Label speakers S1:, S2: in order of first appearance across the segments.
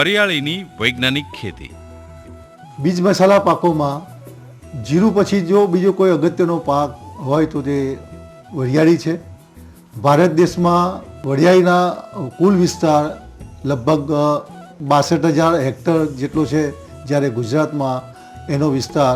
S1: વરિયાળીની વૈજ્ઞાનિક ખેતી.
S2: બીજ મસાલા પાકોમાં જીરું પછી જો બીજો કોઈ અગત્યનો પાક હોય તો તે વરિયાળી છે. ભારત દેશમાં વરિયાળીના કુલ વિસ્તાર લગભગ બાસઠ હજાર હેક્ટર જેટલો છે, જ્યારે ગુજરાતમાં એનો વિસ્તાર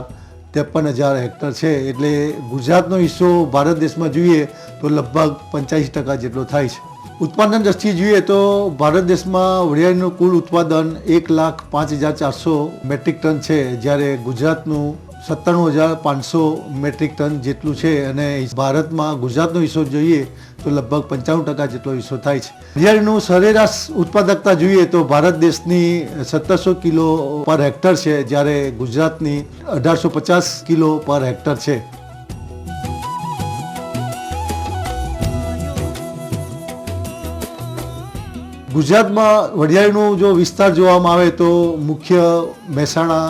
S2: ત્રેપન હજાર હેક્ટર છે. એટલે ગુજરાતનો હિસ્સો ભારત દેશમાં જોઈએ તો લગભગ પંચ્યાસી ટકા જેટલો થાય છે. ઉત્પાદન દ્રષ્ટિએ જોઈએ તો ભારત દેશમાં વરિયાળીનું કુલ ઉત્પાદન એક લાખ પાંચ હજાર ચારસો મેટ્રિક ટન છે, જ્યારે ગુજરાતનું સત્તાણું હજાર પાંચસો મેટ્રિક ટન જેટલું છે અને ભારતમાં ગુજરાતનો હિસ્સો જોઈએ તો લગભગ પંચાણું ટકા જેટલો હિસ્સો થાય છે. વરિયાળીનું સરેરાશ ઉત્પાદકતા જોઈએ તો ભારત દેશની સત્તરસો કિલો પર હેક્ટર છે, જ્યારે ગુજરાતની અઢારસો પચાસ કિલો પર હેક્ટર છે. ગુજરાતમાં વડિયાળીનો જો વિસ્તાર જોવામાં આવે તો મુખ્ય મહેસાણા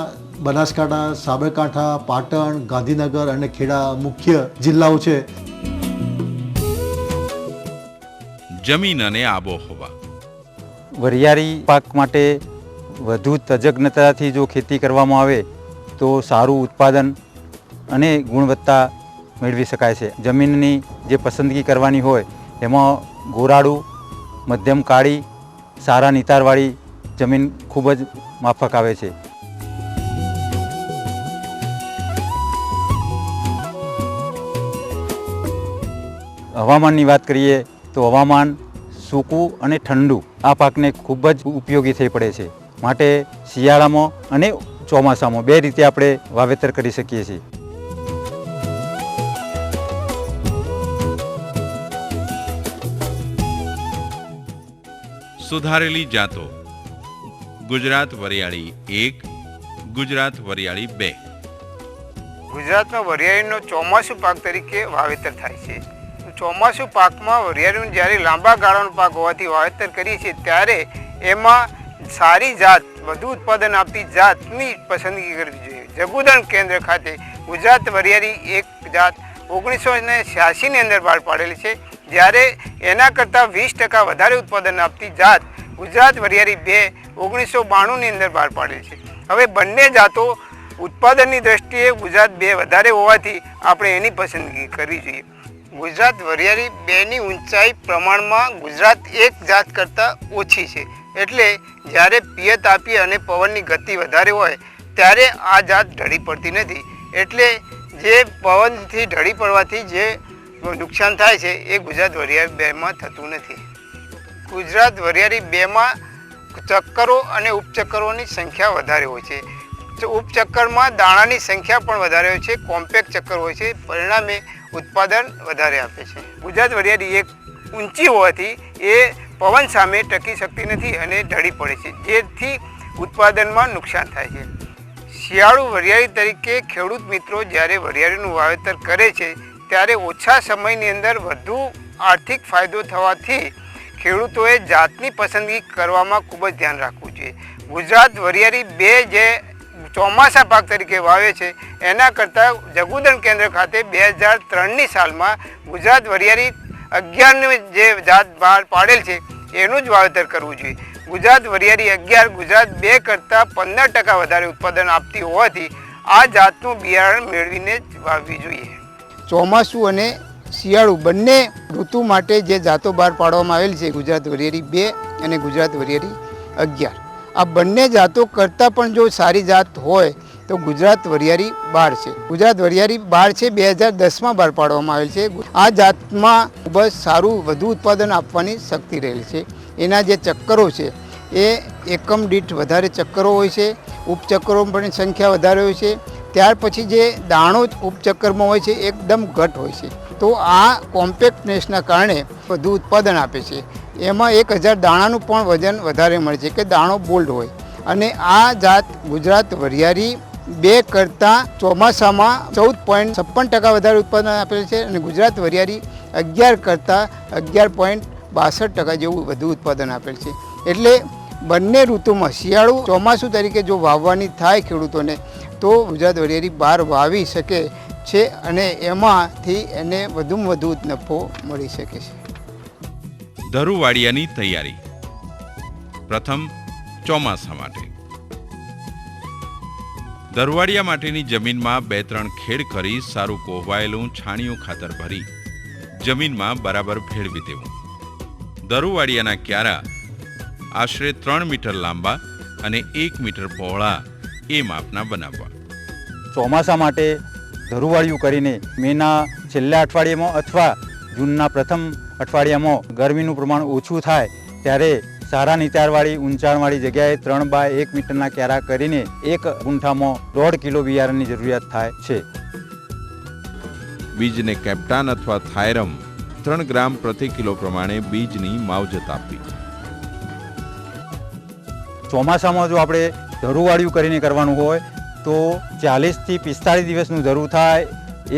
S2: બનાસકાંઠા સાબરકાંઠા પાટણ ગાંધીનગર અને ખેડા મુખ્ય જિલ્લાઓ છે.
S1: જમીન અને આબોહવા.
S3: વરિયાળી પાક માટે વધુ તજજ્ઞતાથી જો ખેતી કરવામાં આવે તો સારું ઉત્પાદન અને ગુણવત્તા મેળવી શકાય છે. જમીનની જે પસંદગી કરવાની હોય એમાં ગોરાડું મધ્યમ કાળી સારા નિતારવાળી જમીન ખૂબ જ માફક આવે છે. હવામાનની વાત કરીએ તો હવામાન સૂકું અને ઠંડુ આ પાકને ખૂબ જ ઉપયોગી થઈ પડે છે. માટે શિયાળામાં અને ચોમાસામાં બે રીતે આપણે વાવેતર કરી શકીએ છીએ.
S1: સુધારેલી જાતો. ગુજરાત વરિયાળી એક, ગુજરાત વરિયાળી બે.
S4: ગુજરાતમાં વરિયાળીનો ચોમાસું પાક તરીકે વાવેતર થાય છે. ચોમાસું પાકમાં વરિયાળીનું જ્યારે લાંબા ગાળાનો પાક હોવાથી વાવેતર કરીએ છીએ, ત્યારે એમાં સારી જાત, વધુ ઉત્પાદન આપતી જાતની પસંદગી કરવી જોઈએ. જગુદણ કેન્દ્ર ખાતે ગુજરાત વરિયાળી એક જાત ઓગણીસો ને છ્યાસીની અંદર બહાર પાડેલી છે. જ્યારે એના કરતાં વીસ ટકા વધારે ઉત્પાદન આપતી જાત ગુજરાત વરિયાળી બે ઓગણીસો બાણુંની અંદર બહાર પાડી છે. હવે બંને જાતો ઉત્પાદનની દ્રષ્ટિએ ગુજરાત બે વધારે હોવાથી આપણે એની પસંદગી કરવી જોઈએ. ગુજરાત વરિયાળી બેની ઊંચાઈ પ્રમાણમાં ગુજરાત એક જાત કરતાં ઓછી છે. એટલે જ્યારે પિયત આપી અને પવનની ગતિ વધારે હોય, ત્યારે આ જાત ઢળી પડતી નથી. એટલે જે પવનથી ઢળી પડવાથી જે નુકસાન થાય છે એ ગુજરાત વરિયાળી બેમાં થતું નથી. ગુજરાત વરિયાળી બેમાં ચક્કરો અને ઉપચક્કરોની સંખ્યા વધારે હોય છે. ઉપચક્કરમાં દાણાની સંખ્યા પણ વધારે હોય છે, કોમ્પેક્ટ ચક્કર હોય છે, પરિણામે ઉત્પાદન વધારે આપે છે. ગુજરાત વરિયાળી એક ઊંચી હોવાથી એ પવન સામે ટકી શકતી નથી અને ઢળી પડે છે. જેથી ઉત્પાદનમાં નુકસાન થાય છે. શિયાળુ વરિયાળી તરીકે ખેડૂત મિત્રો જ્યારે વરિયાળીનું વાવેતર કરે છે ત્યારે ઓછા સમયની અંદર વધુ આર્થિક ફાયદો થવાથી ખેડૂતોએ જાતની પસંદગી કરવામાં ખૂબ જ ધ્યાન રાખવું જોઈએ. ગુજરાત વરિયાળી બે જે ચોમાસા પાક તરીકે વાવે છે, એના કરતાં જગુદણ કેન્દ્ર ખાતે બે હજાર ત્રણની સાલમાં ગુજરાત વરિયાળી અગિયારની જે જાત બહાર પાડેલ છે, એનું જ વાવેતર કરવું જોઈએ. ગુજરાત વરિયાળી અગિયાર, ગુજરાત બે કરતાં પંદર ટકા વધારે ઉત્પાદન આપતી હોવાથી
S5: આ જાતનું બિયારણ મેળવીને જ વાવવી જોઈએ. ચોમાસું અને શિયાળુ બંને ઋતુ માટે જે જાતો બહાર પાડવામાં આવેલી છે, ગુજરાત વરિયાળી બે અને ગુજરાત વરિયાળી અગિયાર. આ બંને જાતો કરતાં પણ જો સારી જાત હોય, તો ગુજરાત વરિયાળી બાર છે. ગુજરાત વરિયાળી બાર છે, બે હજાર દસમાં બહાર પાડવામાં આવેલ છે. આ જાતમાં ખૂબ જ સારું વધુ ઉત્પાદન આપવાની શક્તિ રહેલી છે. એના જે ચક્કરો છે, એ એકમ દીઠ વધારે ચક્કરો હોય છે. ઉપચક્કરો પણ સંખ્યા વધારે હોય છે. ત્યાર પછી જે દાણો જ ઉપચક્કરમાં હોય છે, એકદમ ઘટ હોય છે. તો આ કોમ્પેક્ટનેસના કારણે વધુ ઉત્પાદન આપે છે. એમાં એક હજાર દાણાનું પણ વજન વધારે મળે છે, કે દાણો બોલ્ડ હોય. અને આ જાત ગુજરાત વરિયાળી બે કરતાં ચોમાસામાં ચૌદ પોઈન્ટ છપ્પન ટકા વધારે ઉત્પાદન આપે છે અને ગુજરાત વરિયાળી અગિયાર કરતાં અગિયાર પોઈન્ટ બાસઠ ટકા જેવું વધુ ઉત્પાદન આપેલ છે. એટલે બંને ઋતુમાં શિયાળુ ચોમાસું તરીકે જો વાવવાની થાય ખેડૂતોને તો ગુજરાત વરિયાળી બહાર વાવી શકે છે અને એમાંથી એને વધુમાં વધુ નફો મળી શકે છે.
S1: ધરુવાડિયાની તૈયારી. પ્રથમ, ચોમાસા માટે. ધરુવાડિયા માટેની જમીનમાં બે ત્રણ ખેડ કરી સારું કોહવાયેલું છાણિયું ખાતર ભરી જમીનમાં બરાબર ભેળવી દેવું ધરુવાડિયાના ક્યારા આશરે ત્રણ મીટર લાંબા અને એક મીટર પહોળા એ માપના બનાવવા.
S3: ચોમાસા માટે ધરુવાળિયું કરીને મેના છેલ્લા અઠવાડિયામાં અથવા જૂનના પ્રથમ અઠવાડિયામાં ગરમીનું પ્રમાણ ઓછું થાય ત્યારે સારા નીચાણવાળી ઊંચાણવાળી જગ્યાએ ત્રણ બાય એક મીટરના ક્યારા કરીને એક ગુંઠામાં દોઢ કિલો બિયારણની જરૂરિયાત થાય છે.
S1: બીજને કેપ્ટાન અથવા થાયરમ ત્રણ ગ્રામ પ્રતિ કિલો પ્રમાણે બીજની માવજત આપવી.
S3: ચોમાસામાં જો આપણે ધરુવાળિયું કરીને કરવાનું હોય તો ચાલીસથી પિસ્તાળીસ દિવસનું ધરું થાય,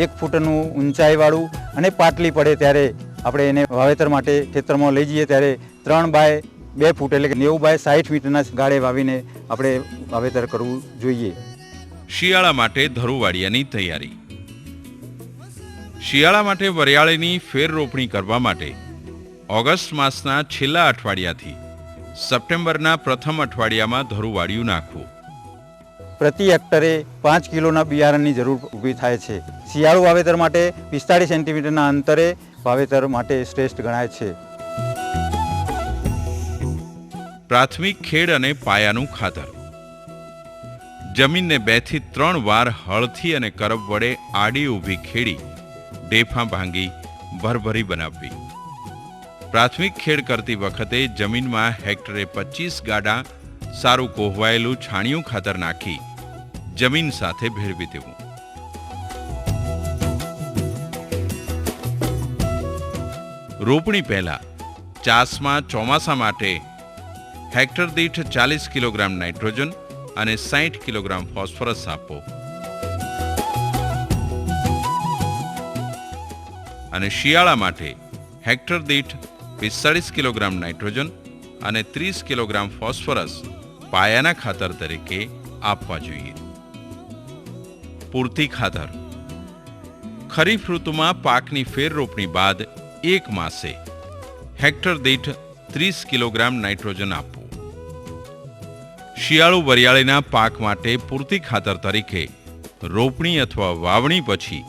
S3: એક ફૂટનું ઊંચાઈવાળું અને પાટલી પડે ત્યારે આપણે એને વાવેતર માટે ખેતરમાં લઈ જઈએ ત્યારે ત્રણ બાય બે ફૂટ એટલે કે નેવું બાય સાઠ મીટરના ગાળે વાવીને આપણે વાવેતર કરવું જોઈએ.
S1: શિયાળા માટે ધરુવાડિયાની તૈયારી. શિયાળા માટે વરિયાળીની ફેર રોપણી કરવા માટે ઓગસ્ટ માસના છેલ્લા અઠવાડિયાથી સપ્ટેમ્બરના પ્રથમ અઠવાડિયામાં ધરુવાડિયું નાખવું.
S3: પ્રતિ હેક્ટરે પાંચ કિલોના બિયારણની જરૂર ઊભી થાય છે. શિયાળુ વાવેતર માટે પિસ્તાળીસ સેન્ટીમીટરના અંતરે વાવેતર માટે શ્રેષ્ઠ ગણાય છે.
S1: પ્રાથમિક ખેડ અને પાયાનું ખાતર. જમીનને બેથી ત્રણ વાર હળથી અને કરબ વડે આડી ઊભી ખેડી ડેફા ભાંગી ભરભરી બનાવવી. પ્રાથમિક ખેડ કરતી વખતે જમીનમાં હેક્ટરે પચીસ ગાડા સારું કોહવાયેલું છાણિયું ખાતર નાખી જમીન સાથે ભેળવી દેવું. રોપણી પહેલા ચાસમાં ચોમાસા માટે હેક્ટર દીઠ ચાલીસ કિલોગ્રામ નાઇટ્રોજન અને સાઠ કિલોગ્રામ ફોસ્ફરસ આપવો અને શિયાળા માટે હેક્ટર દીઠ પિસ્તાળીસ કિલોગ્રામ નાઇટ્રોજન અને ત્રીસ કિલોગ્રામ ફોસ્ફરસ પાયાના ખાતર તરીકે આપવા જોઈએ. પૂરતી ખાતર. ખરીફ ઋતુમાં પાકની ફેર રોપણી બાદ એક માસે હેક્ટર દીઠ ત્રીસ કિલોગ્રામ નાઇટ્રોજન આપવું. શિયાળુ વરિયાળીના પાક માટે પૂરતી ખાતર તરીકે રોપણી અથવા વાવણી પછી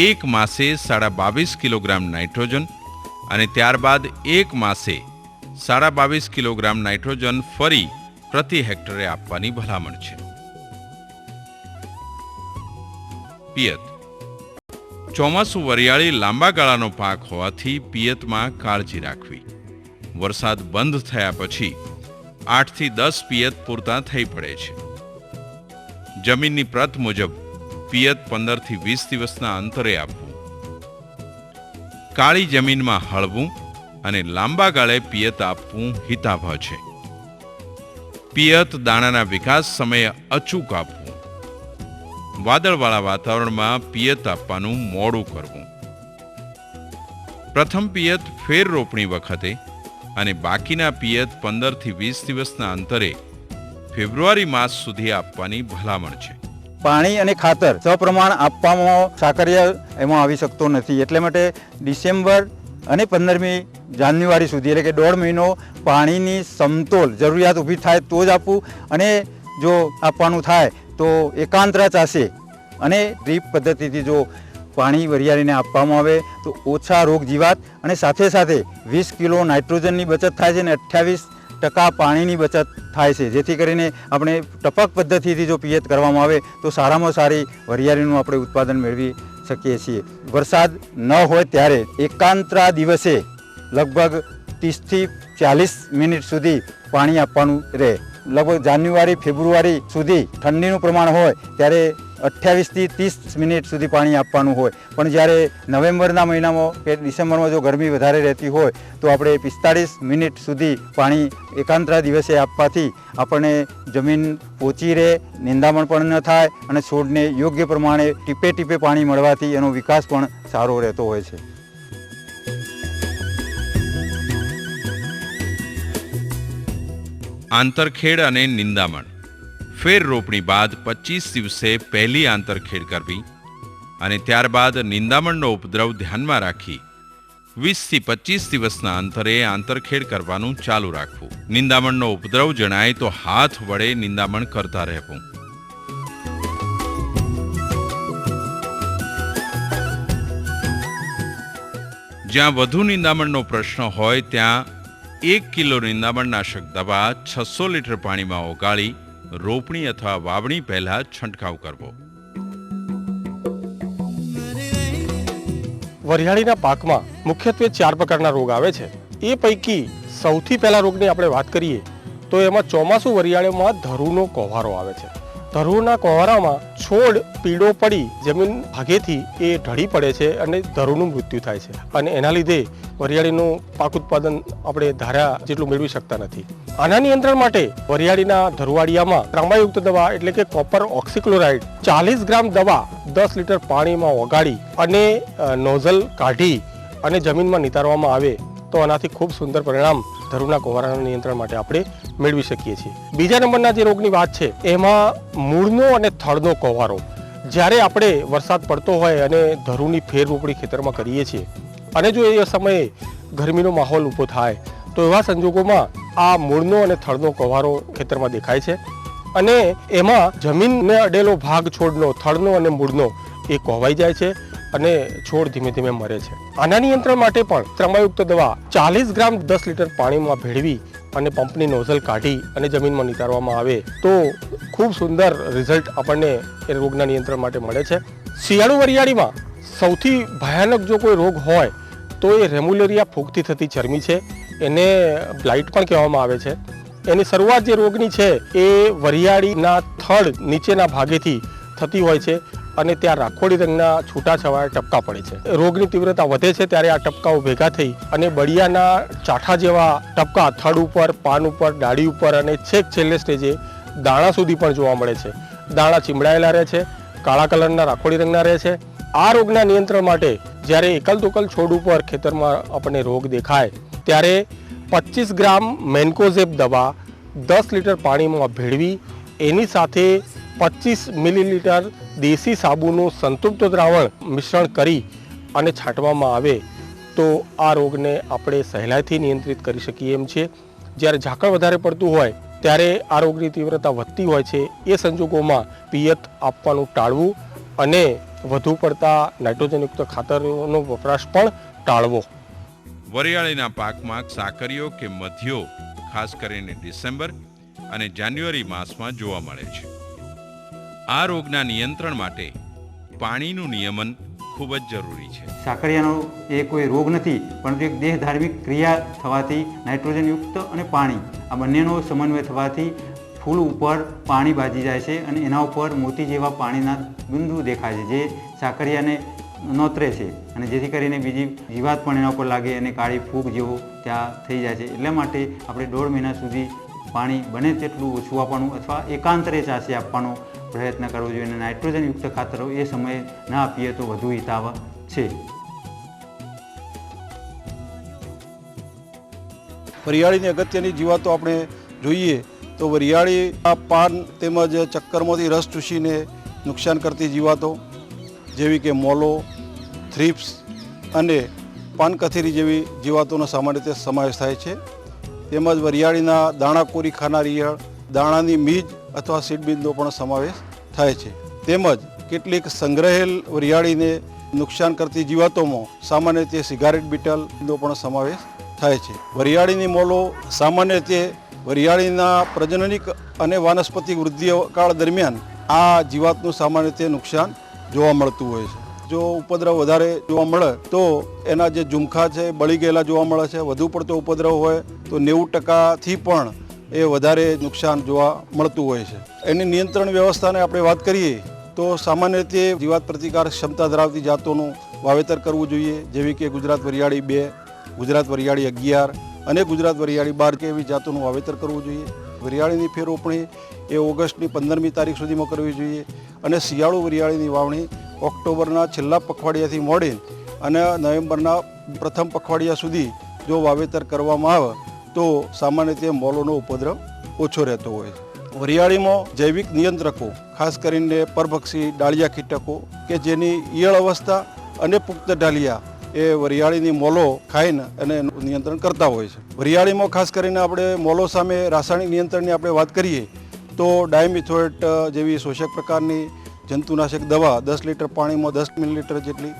S1: એક માસે સાડા બાવીસ કિલોગ્રામ નાઇટ્રોજન અને ત્યારબાદ એક માસે સાડા બાવીસ કિલોગ્રામ નાઇટ્રોજન ફરી પ્રતિ હેક્ટરે આપવાની ભલામણ છે. પિયત. ચોમાસું વરિયાળી લાંબા ગાળાનો પાક હોવાથી પિયતમાં કાળજી રાખવી. વરસાદ બંધ થયા પછી આઠથી દસ પિયત પૂરતા થઈ પડે છે. જમીનની પ્રત મુજબ પિયત પંદરથી વીસ દિવસના અંતરે આપવું. કાળી જમીનમાં હળવું અને લાંબા ગાળે પિયત આપવું હિતાવહ છે. પિયત દાણાના વિકાસ સમયે અચૂક આપવું. વાદળવાળા વાતાવરણમાં પિયત આપવાનું મોડું કરવું. પ્રથમ પિયત ફેર રોપણી વખતે અને બાકીના પિયત પંદરથી વીસ દિવસના અંતરે ફેબ્રુઆરી માસ સુધી આપવાની ભલામણ છે.
S3: પાણી અને ખાતર સપ્રમાણ આપવામાં સાકરિયા એમાં આવી શકતો નથી. એટલે માટે ડિસેમ્બર અને પંદરમી જાન્યુઆરી સુધી, એટલે કે દોઢ મહિનો પાણીની સમતોલ, જરૂરિયાત ઊભી થાય તો જ આપવું. અને જો આપવાનું થાય તો એકાંતરા ચાસે અને ડ્રીપ પદ્ધતિથી જો પાણી વરિયાળીને આપવામાં આવે તો ઓછા રોગ જીવાત અને સાથે સાથે વીસ કિલો નાઇટ્રોજનની બચત થાય છે અને અઠ્યાવીસ ટકા પાણીની બચત થાય છે. જેથી કરીને આપણે ટપક પદ્ધતિથી જો પિયત કરવામાં આવે તો સારામાં સારી વરિયાળીનું આપણે ઉત્પાદન મેળવી શકીએ છીએ. વરસાદ ન હોય ત્યારે એકાંતરા દિવસે લગભગ ત્રીસથી ચાલીસ મિનિટ સુધી પાણી આપવાનું રહે. લગભગ જાન્યુઆરી, ફેબ્રુઆરી સુધી ઠંડીનું પ્રમાણ હોય ત્યારે અઠ્યાવીસથી ત્રીસ મિનિટ સુધી પાણી આપવાનું હોય. પણ જ્યારે નવેમ્બરના મહિનામાં કે ડિસેમ્બરમાં જો ગરમી વધારે રહેતી હોય, તો આપણે પિસ્તાળીસ મિનિટ સુધી પાણી એકાંતરા દિવસે આપવાથી આપણને જમીન પોચી રહે, નિંદામણ પણ ન થાય અને છોડને યોગ્ય પ્રમાણે ટીપે ટીપે પાણી મળવાથી એનો વિકાસ પણ સારો રહેતો હોય છે.
S1: આંતરખેડ અને નિંદામણ. ફેર રોપણી બાદ પચીસ દિવસે પહેલી આંતરખેડ કરવી અને ત્યારબાદ નિંદામણનો ઉપદ્રવ ધ્યાનમાં રાખી વીસથી પચીસ દિવસના અંતરે આંતરખેડ કરવાનું ચાલુ રાખવું. નિંદામણનો ઉપદ્રવ જણાય તો હાથ વડે નિંદામણ કરતા રહેવું. જ્યાં વધુ નિંદામણનો પ્રશ્ન હોય ત્યાં એક કિલો નિંદામણનાશક દવા છસો લીટર પાણીમાં ઓગાળી રોપણી અથવા વાવણી પહેલા છંટકાવ કરવો.
S6: વરિયાળીના પાકમાં મુખ્યત્વે ચાર પ્રકારના રોગ આવે છે. એ પૈકી સૌથી પહેલા રોગની આપણે વાત કરીએ, તો એમાં ચોમાસું વરિયાળીમાં ધરુનો કોહારો આવે છે. ધરુના કોહરામાં છોડ પીળો પડી જમીન ભાગેથી એ ઢળી પડે છે અને ધરુનું મૃત્યુ થાય છે. અને એના લીધે વરિયાળીનું પાક ઉત્પાદન આપણે ધાર્યા જેટલું મેળવી શકતા નથી. આના નિયંત્રણ માટે વરિયાળીના ધરુવાડિયામાં ત્રાંબાયુક્ત દવા એટલે કે કોપર ઓક્સિક્લોરાઇડ ચાલીસ ગ્રામ દવા દસ લીટર પાણીમાં ઓગાળી અને નોઝલ કાઢી અને જમીનમાં નિતારવામાં આવે તો આનાથી ખૂબ સુંદર પરિણામ ધરુના કોહરાના નિયંત્રણ માટે આપણે મેળવી શકીએ છીએ. બીજા નંબરના જે રોગની વાત છે, એમાં મૂળનો અને થળનો કોવારો જ્યારે આપણે વરસાદ પડતો હોય અને ધરુની ફેર રોપણી ખેતરમાં કરીએ છીએ, અને જો એ સમયે ગરમીનો માહોલ ઊભો થાય, તો એવા સંજોગોમાં આ મૂળનો અને થળનો કોવારો ખેતરમાં દેખાય છે. અને એમાં જમીનને અડેલો ભાગ છોડનો, થળનો અને મૂળનો એ કોહવાઈ જાય છે. અને છોડ ધીમે ધીમે મરે છે. આના નિયંત્રણ માટે પણ ત્રમાયુક્ત દવા ચાલીસ ગ્રામ દસ લીટર પાણીમાં ભેળવી અને પંપની નોઝલ કાઢી અને જમીનમાં નિતારવામાં આવે તો ખૂબ સુંદર રિઝલ્ટ આપણને એ રોગના નિયંત્રણ માટે મળે છે. શિયાળુ વરિયાળીમાં સૌથી ભયાનક જો કોઈ રોગ હોય તો એ રેમ્યુલેરિયા ફૂગથી થતી ચરમી છે. એને બ્લાઇટ પણ કહેવામાં આવે છે. એની શરૂઆત જે રોગની છે એ વરિયાળીના થડ નીચેના ભાગેથી થતી હોય છે. અને ત્યાં રાખોડી રંગના છૂટાછવાયા ટપકા પડે છે. રોગની તીવ્રતા વધે છે ત્યારે આ ટપકાઓ ભેગા થઈ અને બળિયાના ચાઠા જેવા ટપકા થડ ઉપર, પાન ઉપર, ડાળી ઉપર અને છેક છેલ્લે સ્ટેજે દાણા સુધી પણ જોવા મળે છે. દાણા ચીમડાયેલા રહે છે, કાળા કલરના રાખોડી રંગના રહે છે. આ રોગના નિયંત્રણ માટે જ્યારે એકલ દોકલ છોડ ઉપર ખેતરમાં આપણને રોગ દેખાય, ત્યારે પચીસ ગ્રામ મેન્કોઝેપ દવા દસ લીટર પાણીમાં ભેળવી, એની સાથે પચીસ મિલીલીટર દેશી સાબુનું સંતૃપ્ત દ્રાવણ મિશ્રણ કરી અને છાંટવામાં આવે તો આ રોગને આપણે સહેલાઈથી નિયંત્રિત કરી શકીએ એમ છે. જ્યારે ઝાકળ વધારે પડતું હોય, ત્યારે આ રોગની તીવ્રતા વધતી હોય છે. એ સંજોગોમાં પિયત આપવાનું ટાળવું અને વધુ પડતા નાઇટ્રોજનયુક્ત ખાતરોનો વપરાશ પણ ટાળવો.
S1: વરિયાળીના પાકમાં સાકરીઓ કે મધ્યો, ખાસ કરીને ડિસેમ્બર અને જાન્યુઆરી માસમાં જોવા મળે છે. આ રોગના નિયંત્રણ માટે પાણીનું નિયમન ખૂબ જ જરૂરી છે.
S3: સાકરિયાનો એ કોઈ રોગ નથી, પરંતુ એક દેહ ધાર્મિક ક્રિયા થવાથી નાઇટ્રોજનયુક્ત અને પાણી, આ બંનેનો સમન્વય થવાથી ફૂલ ઉપર પાણી બાજી જાય છે અને એના ઉપર મોતી જેવા પાણીના બિંદુ દેખાય છે જે સાકરિયાને નોતરે છે અને જેથી કરીને બીજી જીવાત પણ એના ઉપર લાગે અને કાળી ફૂગ જેવો ત્યાં થઈ જાય છે. એટલા માટે આપણે દોઢ મહિના સુધી પાણી બને તેટલું ઓછું આપવાનું અથવા એકાંતરે ચાસે આપવાનો પ્રયત્ન કરવો જોઈએ અને નાઇટ્રોજનયુક્ત ખાતરો એ સમયે ના આપીએ તો વધુ હિતાવ છે.
S7: વરિયાળીની અગત્યની જીવાતો આપણે જોઈએ તો વરિયાળીના પાન તેમજ ચક્કરમાંથી રસ ચૂસીને નુકસાન કરતી જીવાતો, જેવી કે મોલો, થ્રીપ્સ અને પાન કથેરી જેવી જીવાતોનો સામાન્ય રીતે સમાવેશ થાય છે. તેમજ વરિયાળીના દાણા કોરી ખાનાર ઈયળ દાણાની મીજ અથવા સીડબીનનો પણ સમાવેશ થાય છે. તેમજ કેટલીક સંગ્રહેલ વરિયાળીને નુકસાન કરતી જીવાતોમાં સામાન્ય રીતે સિગારેટ બીટલનો પણ સમાવેશ થાય છે. વરિયાળીની મોલો સામાન્ય રીતે વરિયાળીના પ્રજનનિક અને વાનસ્પતિક વૃદ્ધિકાળ દરમિયાન આ જીવાતનું સામાન્ય રીતે નુકસાન જોવા મળતું હોય છે. જો ઉપદ્રવ વધારે જોવા મળે તો એના જે ઝુમખા છે, બળી ગયેલા જોવા મળે છે, વધુ પડતો ઉપદ્રવ હોય તો નેવું ટકાથી પણ એ વધારે નુકસાન જોવા મળતું હોય છે. એની નિયંત્રણ વ્યવસ્થાને આપણે વાત કરીએ, તો સામાન્ય રીતે જીવાત પ્રતિકાર ક્ષમતા ધરાવતી જાતોનું વાવેતર કરવું જોઈએ. જેવી કે ગુજરાત વરિયાળી બે, ગુજરાત વરિયાળી અગિયાર અને ગુજરાત વરિયાળી બાર કે એવી જાતોનું વાવેતર કરવું જોઈએ. વરિયાળીની ફેર એ ઓગસ્ટની પંદરમી તારીખ સુધીમાં કરવી જોઈએ અને શિયાળુ વરિયાળીની વાવણી ઓક્ટોબરના છેલ્લા પખવાડિયાથી મોડી અને નવેમ્બરના પ્રથમ પખવાડિયા સુધી જો વાવેતર કરવામાં આવે તો સામાન્ય રીતે મોલોનો ઉપદ્રવ ઓછો રહેતો હોય છે. વરિયાળીમાં જૈવિક નિયંત્રકો, ખાસ કરીને પરભક્ષી, ડાળિયા કીટકો કે જેની ઈયળ અવસ્થા અને પુખ્ત ડાલિયા એ વરિયાળીની મોલો ખાઈને અને એનું નિયંત્રણ કરતા હોય છે. વરિયાળીમાં ખાસ કરીને આપણે મોલો સામે રાસાયણિક નિયંત્રણની આપણે વાત કરીએ, તો ડાયમિથોએટ જેવી શોષક પ્રકારની જંતુનાશક દવા દસ લીટર પાણીમાં દસ મિલીલીટર જેટલી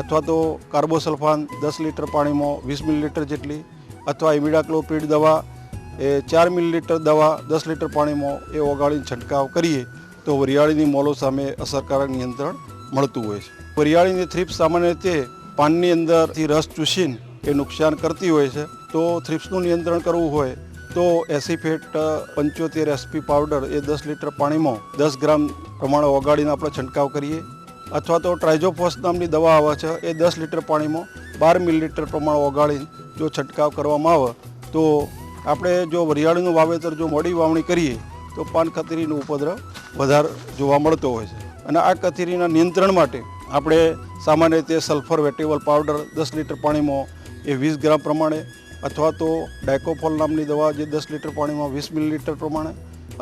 S7: અથવા તો કાર્બોસલ્ફાન દસ લીટર પાણીમાં વીસ મિલીલીટર જેટલી અથવા ઇમિડાક્લોપ્રિડ દવા, એ ચાર મિલીલીટર દવા, દસ લીટર પાણીમાં એ ઓગાળીને છંટકાવ કરીએ તો વરિયાળીની મોલો સામે અસરકારક નિયંત્રણ મળતું હોય છે. વરિયાળીની થ્રીપ્સ સામાન્ય રીતે પાનની અંદરથી રસ ચૂસીને એ નુકસાન કરતી હોય છે. તો થ્રીપ્સનું નિયંત્રણ કરવું હોય તો એસીફેટ પંચોતેર એસપી પાવડર એ દસ લીટર પાણીમાં દસ ગ્રામ પ્રમાણે ઓગાળીને આપણે છંટકાવ કરીએ. અથવા તો ટ્રાઇઝોફોસ નામની દવા આવે છે, એ દસ લીટર પાણીમાં બાર મિલીલીટર પ્રમાણે ઓગાળીને જો છંટકાવ કરવામાં આવે, તો આપણે જો વરિયાળીનું વાવેતર જો મોડી વાવણી કરીએ, તો પાન કતરીનું ઉપદ્રવ વધારે જોવા મળતો હોય છે. અને આ કથેરીના નિયંત્રણ માટે આપણે સામાન્ય રીતે સલ્ફર વેટેબલ પાવડર દસ લીટર પાણીમાં એ વીસ ગ્રામ પ્રમાણે અથવા તો ડાયકોફોલ નામની દવા જે દસ લીટર પાણીમાં વીસ મિલીલીટર પ્રમાણે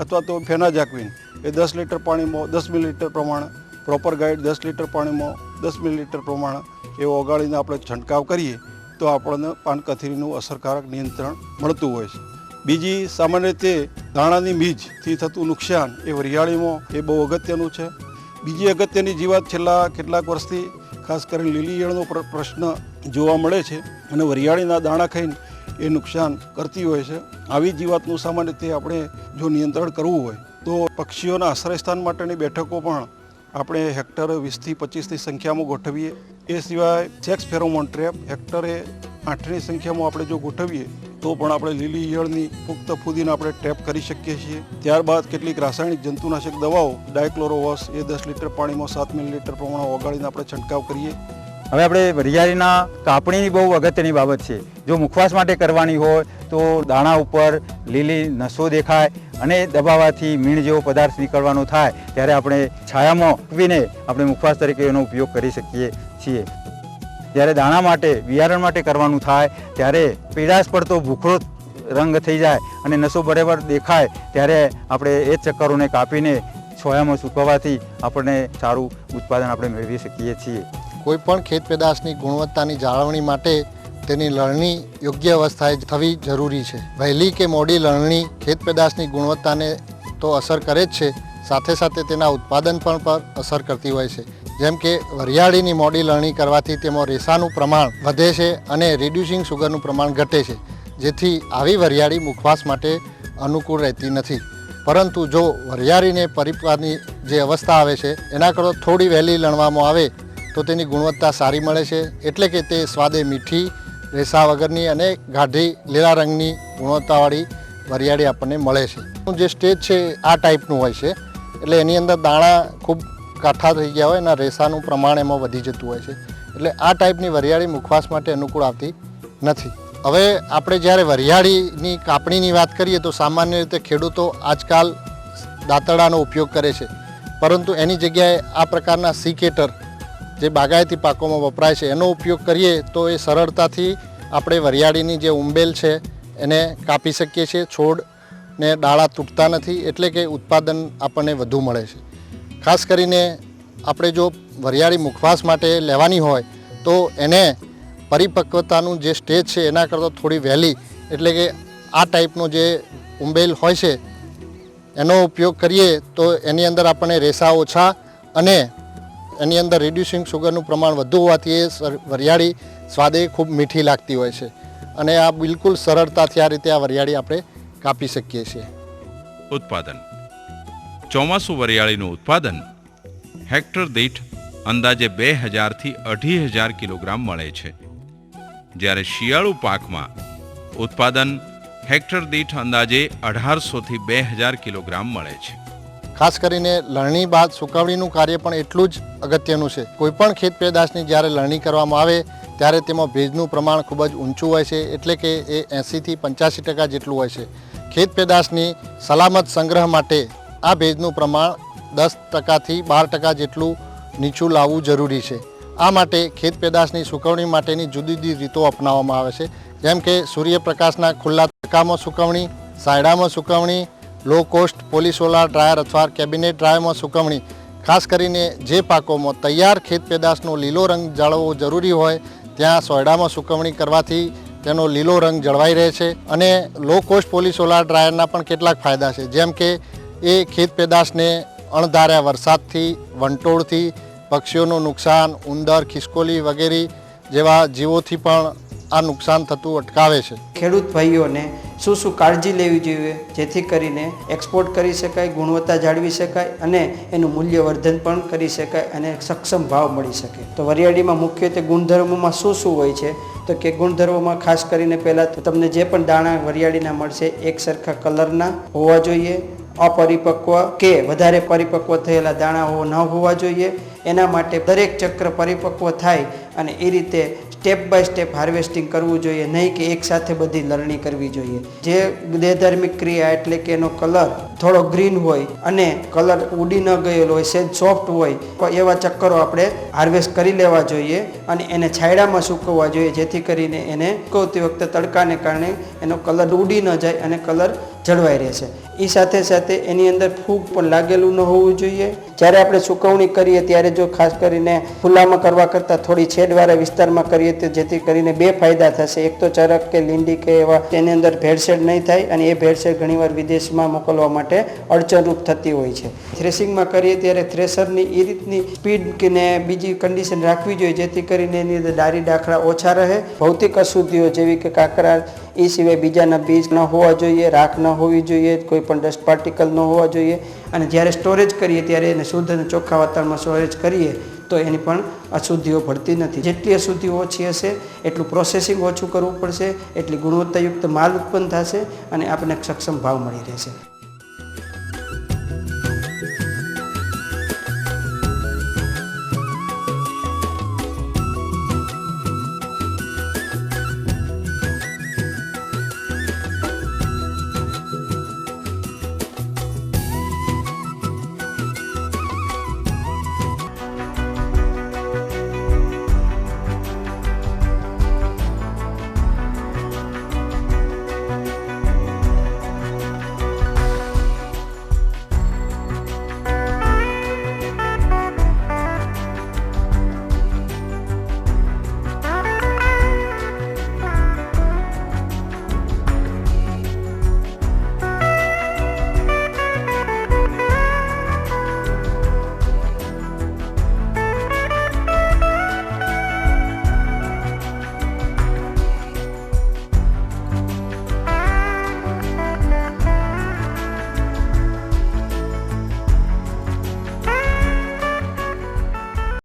S7: અથવા તો ફેનાજાક્વિન એ દસ લીટર પાણીમાં દસ મિલીલીટર પ્રમાણે પ્રોપર ગાઈડ દસ લીટર પાણીમાં, દસ મિલીલીટર પ્રમાણે એવો ઓગાળીને આપણે છંટકાવ કરીએ, તો આપણને પાન કથરીનું અસરકારક નિયંત્રણ મળતું હોય છે. બીજી સામાન્ય રીતે દાણાની બીજથી થતું નુકસાન એ વરિયાળીમાં, એ બહુ અગત્યનું છે. બીજી અગત્યની જીવાત છેલ્લા કેટલાક વર્ષથી ખાસ કરીને લીલી ઈયળનો પ્રશ્ન જોવા મળે છે અને વરિયાળીના દાણા ખાઈને એ નુકસાન કરતી હોય છે. આવી જીવાતનું સામાન્ય રીતે આપણે જો નિયંત્રણ કરવું હોય, તો પક્ષીઓના આશ્રયસ્થાન માટેની બેઠકો પણ આપણે હેક્ટર વીસથી પચીસની સંખ્યામાં ગોઠવીએ. એ સિવાય સેક્સ ફેરોમોન ટ્રેપ હેક્ટરે આઠની સંખ્યામાં આપણે જો ગોઠવીએ, તો પણ આપણે લીલી ઈયળની પુખ્ત ફૂદીને આપણે ટેપ કરી શકીએ છીએ. ત્યારબાદ કેટલીક રાસાયણિક જંતુનાશક દવાઓ, ડાયક્લોરોવસ, એ દસ લીટર પાણીમાં સાત મિલીલીટર પ્રમાણે ઓગાળીને આપણે છંટકાવ કરીએ.
S3: હવે આપણે વરિયાળીના કાપણીની બહુ અગત્યની બાબત છે. જો મુખવાસ માટે કરવાની હોય, તો દાણા ઉપર લીલી નસો દેખાય અને દબાવવાથી મીણ જેવો પદાર્થ નીકળવાનો થાય, ત્યારે આપણે છાયામાં ઉકવીને આપણે મુખવાસ તરીકે એનો ઉપયોગ કરી શકીએ છીએ. જ્યારે દાણા માટે, બિયારણ માટે કરવાનું થાય, ત્યારે પીડાશ પડતો ભૂખરો રંગ થઈ જાય અને નસો બરાબર દેખાય, ત્યારે આપણે એ ચક્કરોને કાપીને છોયામાં સૂકવવાથી આપણને સારું ઉત્પાદન આપણે મેળવી શકીએ છીએ.
S8: કોઈ પણ ખેત પેદાશની ગુણવત્તાની જાળવણી માટે તેની લણણી યોગ્ય અવસ્થાએ થવી જરૂરી છે. વહેલી કે મોડી લણણી ખેત પેદાશની ગુણવત્તાને તો અસર કરે જ છે. સાથે સાથે તેના ઉત્પાદન પણ પર અસર કરતી હોય છે. જેમ કે વરિયાળીની મોડી લણણી કરવાથી તેમાં રેસાનું પ્રમાણ વધે છે અને રિડ્યુસિંગ સુગરનું પ્રમાણ ઘટે છે, જેથી આવી વરિયાળી મુખવાસ માટે અનુકૂળ રહેતી નથી. પરંતુ જો વરિયાળીને પરિપવાની જે અવસ્થા આવે છે, એના કરતાં થોડી વહેલી લણવામાં આવે, તો તેની ગુણવત્તા સારી મળે છે. એટલે કે તે સ્વાદે મીઠી રેસા વગરની અને ગાઢી લીલા રંગની ગુણવત્તાવાળી વરિયાળી આપણને મળે છે. જે સ્ટેજ છે આ ટાઈપનું હોય છે. એટલે એની અંદર દાણા ખૂબ કાઠા થઈ ગયા હોય એના રેસાનું પ્રમાણ એમાં વધી જતું હોય છે. એટલે આ ટાઈપની વરિયાળી મુખવાસ માટે અનુકૂળ આવતી નથી. હવે આપણે જ્યારે વરિયાળીની કાપણીની વાત કરીએ તો સામાન્ય રીતે ખેડૂતો આજકાલ દાંતરડાનો ઉપયોગ કરે છે. પરંતુ એની જગ્યાએ આ પ્રકારના સિકેટર જે બાગાયતી પાકોમાં વપરાય છે, એનો ઉપયોગ કરીએ તો એ સરળતાથી આપણે વરિયાળીની જે ઉંબેલ છે, એને કાપી શકીએ છીએ. છોડ ને ડાળા તૂટતા નથી, એટલે કે ઉત્પાદન આપણને વધુ મળે છે. ખાસ કરીને આપણે જો વરિયાળી મુખવાસ માટે લેવાની હોય, તો એને પરિપક્વતાનું જે સ્ટેજ છે, એના કરતાં થોડી વહેલી, એટલે કે આ ટાઈપનો જે ઉંબેલ હોય છે, એનો ઉપયોગ કરીએ તો એની અંદર આપણને રેસા ઓછા અને એની અંદર રિડ્યુસિંગ સુગરનું પ્રમાણ વધુ હોવાથી એ વરિયાળી સ્વાદે ખૂબ મીઠી લાગતી હોય છે. અને આ બિલકુલ સરળતાથી આ રીતે આ વરિયાળી આપણે કાપી શકીએ છીએ.
S1: ઉત્પાદન. ચોમાસુ વરિયાળીનું ઉત્પાદન હેક્ટર દીઠ અંદાજે બે હજારથી અઢી હજાર કિલોગ્રામ મળે છે. જ્યારે શિયાળુ પાકમાં ઉત્પાદન હેક્ટર દીઠ અંદાજે અઢારસોથી બે હજાર કિલોગ્રામ મળે છે.
S8: ખાસ કરીને લણણી બાદ સુકવણીનું કાર્ય પણ એટલું જ અગત્યનું છે. કોઈપણ ખેત પેદાશની જ્યારે લણણી કરવામાં આવે, ત્યારે તેમાં ભેજનું પ્રમાણ ખૂબ જ ઊંચું હોય છે, એટલે કે એ એંસીથી પંચ્યાસી ટકા જેટલું હોય છે. ખેત પેદાશની સલામત સંગ્રહ માટે આ ભેજનું પ્રમાણ દસ ટકાથી બાર ટકા જેટલું નીચું લાવવું જરૂરી છે. આ માટે ખેત પેદાશની સુકવણી માટેની જુદી જુદી રીતો અપનાવવામાં આવે છે. જેમ કે સૂર્યપ્રકાશના ખુલ્લા તડકામાં સુકવણી, સાયડામાં સુકવણી low cost poly solar dryer અથવા કેબિનેટ ડ્રાયરમાં સુકવણી, ખાસ કરીને જે પાકોમાં તૈયાર ખેત પેદાશનો લીલો રંગ જાળવવો જરૂરી હોય, ત્યાં સોયડામાં સુકવણી કરવાથી તેનો લીલો રંગ જળવાઈ રહે છે અને લો કોસ્ટ પોલીસોલાર ડ્રાયરના પણ કેટલાક ફાયદા છે. જેમ કે, એ ખેત પેદાશને અણધાર્યા વરસાદથી, વંટોળથી, પક્ષીઓનું નુકસાન, ઉંદર, ખિસકોલી વગેરે જેવા જીવોથી પણ આ નુકસાન થતું અટકાવે છે.
S9: ખેડૂત ભાઈઓને શું શું કાળજી લેવી જોઈએ? જેથી કરીને એક્સપોર્ટ કરી શકાય, ગુણવત્તા જાળવી શકાય અને એનું મૂલ્યવર્ધન પણ કરી શકાય અને સક્ષમ ભાવ મળી શકે. તો વરિયાળીમાં મુખ્યત્વે ગુણધર્મોમાં શું શું હોય છે? તો કે ગુણધર્મોમાં ખાસ કરીને પહેલાં તમને જે પણ દાણા વરિયાળીના મળશે, એક સરખા કલરના હોવા જોઈએ, અપરિપક્વ કે વધારે પરિપક્વ થયેલા દાણા હોવા ન હોવા જોઈએ. એના માટે દરેક ચક્ર પરિપક્વ થાય અને એ રીતે સ્ટેપ બાય સ્ટેપ હાર્વેસ્ટિંગ કરવું જોઈએ, નહીં કે એકસાથે બધી લણણી કરવી જોઈએ. જે દેહધાર્મિક ક્રિયા એટલે કે એનો કલર થોડો ગ્રીન હોય અને કલર ઉડી ન ગયેલો હોય, સેજ સોફ્ટ હોય એવા ચક્કરો આપણે હાર્વેસ્ટ કરી લેવા જોઈએ અને એને છાયડામાં સૂકવવા જોઈએ, જેથી કરીને એને સૂકવતી વખતે તડકાને કારણે એનો કલર ઉડી ન જાય અને કલર જળવાઈ રહેશે. એ સાથે સાથે એની અંદર ફૂગ પણ લાગેલું ન હોવું જોઈએ. જ્યારે આપણે સુકવણી કરીએ ત્યારે જો ખાસ કરીને ખુલ્લામાં કરવા કરતાં થોડી છેડવાળા વિસ્તારમાં કરીએ તો જેથી કરીને બે ફાયદા થશે. એક તો ચરક કે લીંડી કે એવા તેની અંદર ભેળસેળ નહીં થાય અને એ ભેળસેળ ઘણીવાર વિદેશમાં મોકલવા માટે અડચણરૂપ થતી હોય છે. થ્રેસિંગમાં કરીએ ત્યારે થ્રેસરની એ રીતની સ્પીડ કે ને બીજી કન્ડિશન રાખવી જોઈએ જેથી કરીને એની અંદર ડારી ડાખડા ઓછા રહે. ભૌતિક અશુદ્ધિઓ જેવી કે કાંકરા એ સિવાય બીજાના બીજ ન હોવા જોઈએ, રાખ ન હોવી જોઈએ, કોઈ પણ ડસ્ટ પાર્ટિકલ ન હોવા જોઈએ. અને જ્યારે સ્ટોરેજ કરીએ ત્યારે એને શુદ્ધ અને ચોખ્ખા વાતાવરણમાં સ્ટોરેજ કરીએ, તો એની પણ અશુદ્ધિઓ ભળતી નથી. જેટલી અશુદ્ધિઓ ઓછી હશે, એટલું પ્રોસેસિંગ ઓછું કરવું પડશે, એટલી ગુણવત્તાયુક્ત માલ ઉત્પન્ન થશે અને આપણને સક્ષમ ભાવ મળી રહેશે.